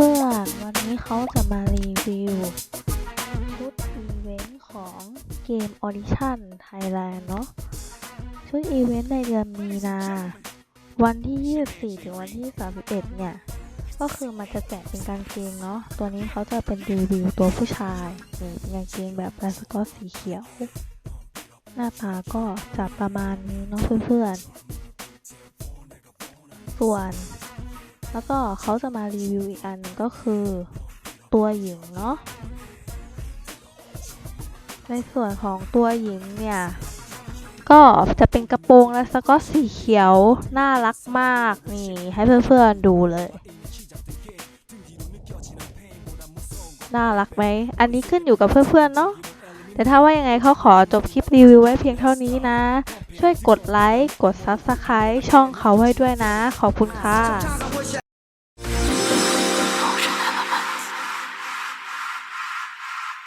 วันนี้เขาจะมารีวิว ชุดอีเวนต์ของเกม Audition Thailand เนาะชุดอีเวนต์ในเดือนมีนา วันที่ 24 ถึงวันที่ 31 เนี่ย ก็คือมันจะแจกเป็นกางเกงเนาะตัวนี้เขาจะเป็นรีวิวตัวผู้ชายนี่เป็นกางเกงแบบลายสก๊อตสีเขียว หน้าตาก็จะประมาณนี้เนาะเพื่อนๆส่วน แล้วก็เขาจะมารีวิวอีกอันหนึงก็คือ ตัวหญิงเนาะในส่วนของตัวหญิงเนี่ย ก็จะเป็นกระโปรงและสก็อตสีเขียว น่ารักมากนี่ ให้เพื่อนๆดูเลย น่ารักไหม อันนี้ขึ้นอยู่กับเพื่อนๆเนาะ แต่ถ้าว่ายังไงเขาขอจบคลิปรีวิวไว้เพียงเท่านี้นะ ช่วยกดไลค์ กด Subscribe ช่องเขาไว้ด้วยนะ ขอบคุณค่ะ